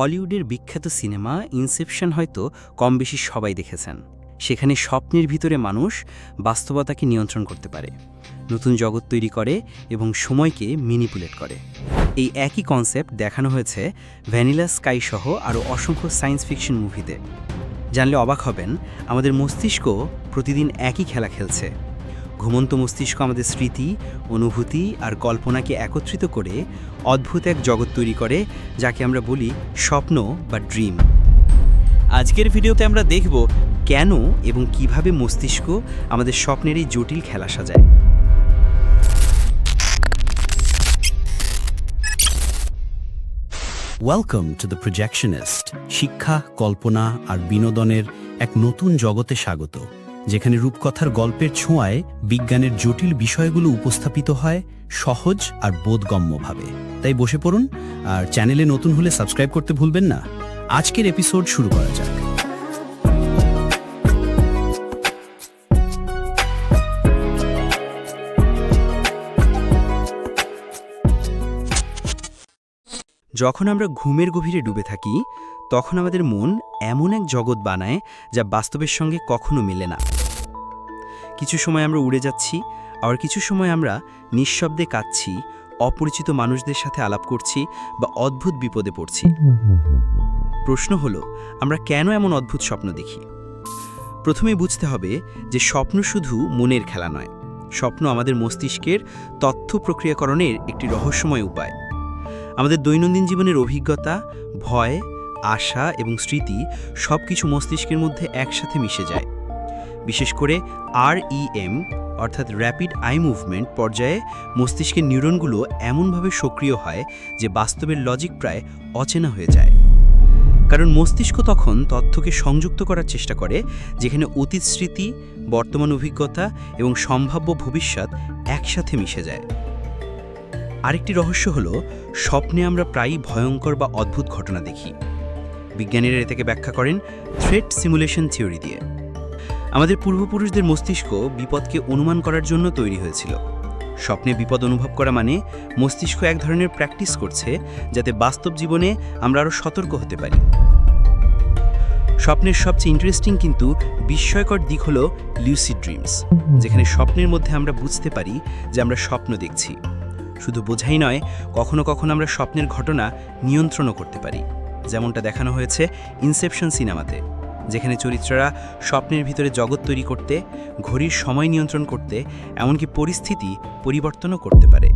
হলিউডের বিখ্যাত cinema Inception হয়তো কম বেশি সবাই দেখেছেন। সেখানে স্বপ্নের ভিতরে মানুষ বাস্তবতাকে নিয়ন্ত্রণ করতে পারে, নতুন জগৎ তৈরি করে এবং সময়কে মিনিপুলেট করে। এই একই কনসেপ্ট দেখানো হয়েছে ভ্যানিলা স্কাই সহ আরও অসংখ্য সায়েন্স ফিকশন মুভিতে জানলে অবাক হবেন, আমাদের মস্তিষ্ক প্রতিদিন একই খেলা খেলছে। ঘুমন্ত মস্তিষ্ক আমাদের স্মৃতি, অনুভূতি আর কল্পনাকে একত্রিত করে অদ্ভুত এক জগৎ তৈরি করে, যাকে আমরা বলি স্বপ্ন বা ড্রিম। আজকের ভিডিওতে আমরা দেখব কেন এবং কীভাবে মস্তিষ্ক আমাদের স্বপ্নের এই জটিল খেলা সাজায়। ওয়েলকাম টু দ্য প্রজেকশনিস্ট শিক্ষা, কল্পনা আর বিনোদনের এক নতুন জগতে স্বাগত। যেখানে রূপকথার গল্পের ছোঁয়ায় বিজ্ঞানের জটিল বিষয়গুলো উপস্থাপিত হয় সহজ আর বোধগম্যভাবে। তাই বসে পড়ুন, আর চ্যানেলে নতুন হলে সাবস্ক্রাইব করতে ভুলবেন না। আজকের এপিসোড শুরু করা যাক। যখন আমরা ঘুমের গভীরে ডুবে থাকি, তখন আমাদের মন এমন এক জগৎ বানায় যা বাস্তবের সঙ্গে কখনো মেলে না। কিছু সময় আমরা উড়ে যাচ্ছি, আবার কিছু সময় আমরা নিঃশব্দে কাঁদছি, অপরিচিত মানুষদের সাথে আলাপ করছি বা অদ্ভুত বিপদে পড়ছি। প্রশ্ন হলো, আমরা কেন এমন অদ্ভুত স্বপ্ন দেখি? প্রথমেই বুঝতে হবে যে স্বপ্ন শুধু মনের খেলা নয়, স্বপ্ন আমাদের মস্তিষ্কের তথ্য প্রক্রিয়াকরণের একটি রহস্যময় উপায়। আমাদের দৈনন্দিন জীবনের অভিজ্ঞতা, ভয়, আশা এবং স্মৃতি সব কিছু মস্তিষ্কের মধ্যে একসাথে মিশে যায়। বিশেষ করে আরইএম অর্থাৎ র্যাপিড আই মুভমেন্ট পর্যায়ে মস্তিষ্কের নিউরনগুলো এমনভাবে সক্রিয় হয় যে বাস্তবের লজিক প্রায় অচেনা হয়ে যায়। কারণ মস্তিষ্ক তখন তথ্যকে সংযুক্ত করার চেষ্টা করে, যেখানে অতীত স্মৃতি, বর্তমান অভিজ্ঞতা এবং সম্ভাব্য ভবিষ্যৎ একসাথে মিশে যায়। আরেকটি রহস্য হল, স্বপ্নে আমরা প্রায়ই ভয়ঙ্কর বা অদ্ভুত ঘটনা দেখি। বিজ্ঞানীরা এটাকে ব্যাখ্যা করেন থ্রেট সিমুলেশন থিওরি দিয়ে। আমাদের পূর্বপুরুষদের মস্তিষ্ক বিপদকে অনুমান করার জন্য তৈরি হয়েছিল। স্বপ্নে বিপদ অনুভব করা মানে মস্তিষ্ক এক ধরনের প্র্যাকটিস করছে যাতে বাস্তব জীবনে আমরা আরও সতর্ক হতে পারি। স্বপ্নের সবচেয়ে ইন্টারেস্টিং কিন্তু বিস্ময়কর দিক হল লিউসিড ড্রিমস যেখানে স্বপ্নের মধ্যে আমরা বুঝতে পারি যে আমরা স্বপ্ন দেখছি। শুধু বোঝাই নয়, কখনো কখনো আমরা স্বপ্নের ঘটনা নিয়ন্ত্রণও করতে পারি। যেমনটা দেখানো হয়েছে ইনসেপশন সিনেমাতে যেখানে চরিত্ররা স্বপ্নের ভিতরে জগৎ তৈরি করতে, ঘড়ির সময় নিয়ন্ত্রণ করতে, এমনকি পরিস্থিতি পরিবর্তনও করতে পারে।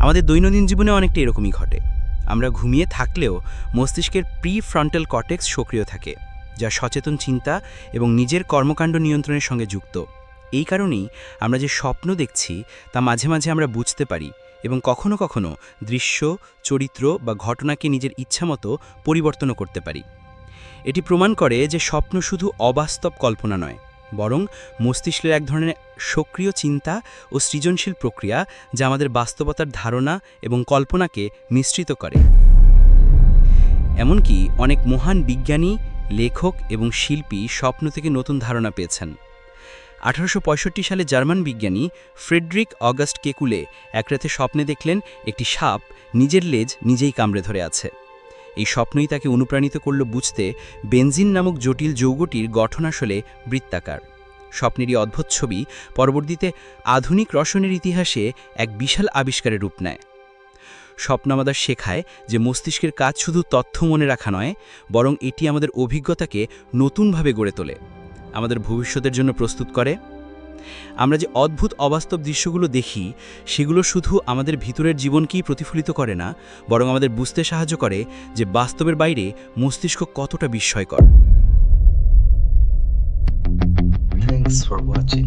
আমাদের দৈনন্দিন জীবনে অনেকটা এরকমই ঘটে। আমরা ঘুমিয়ে থাকলেও মস্তিষ্কের প্রি ফ্রন্টাল কটেক্স সক্রিয় থাকে, যা সচেতন চিন্তা এবং নিজের কর্মকাণ্ড নিয়ন্ত্রণের সঙ্গে যুক্ত। এই কারণেই আমরা যে স্বপ্ন দেখছি, তা মাঝে মাঝে আমরা বুঝতে পারি এবং কখনো কখনো দৃশ্য, চরিত্র বা ঘটনাকে নিজের ইচ্ছামতো পরিবর্তনও করতে পারি। এটি প্রমাণ করে যে স্বপ্ন শুধু অবাস্তব কল্পনা নয়, বরং মস্তিষ্কের এক ধরনের সক্রিয় চিন্তা ও সৃজনশীল প্রক্রিয়া যা আমাদের বাস্তবতার ধারণা এবং কল্পনাকে মিশ্রিত করে। এমনকি অনেক মহান বিজ্ঞানী, লেখক এবং শিল্পী স্বপ্ন থেকে নতুন ধারণা পেয়েছেন। আঠারোশো পঁয়ষট্টি সালে জার্মান বিজ্ঞানী ফ্রেডরিক অগাস্ট কেকুলে এক রাতে স্বপ্নে দেখলেন একটি সাপ নিজের লেজ নিজেই কামড়ে ধরে আছে। এই স্বপ্নই তাকে অনুপ্রাণিত করল বুঝতে বেনজিন নামক জটিল যৌগটির গঠন আসলে বৃত্তাকার। স্বপ্নেরই অদ্ভুত ছবি পরবর্তীতে আধুনিক রসনের ইতিহাসে এক বিশাল আবিষ্কারের রূপ নেয়। স্বপ্ন আমাদের শেখায় যে মস্তিষ্কের কাজ শুধু তথ্য মনে রাখা নয়, বরং এটি আমাদের অভিজ্ঞতাকে নতুনভাবে গড়ে তোলে। আমাদের ভবিষ্যতের জন্য প্রস্তুত করে আমরা যে অদ্ভুত অবাস্তব দৃশ্যগুলো দেখি, সেগুলো শুধু আমাদের ভিতরের জীবনকেই প্রতিফলিত করে না, বরং আমাদের বুঝতে সাহায্য করে যে বাস্তবের বাইরে মস্তিষ্ক কতটা বিস্ময়কর Thanks for watching.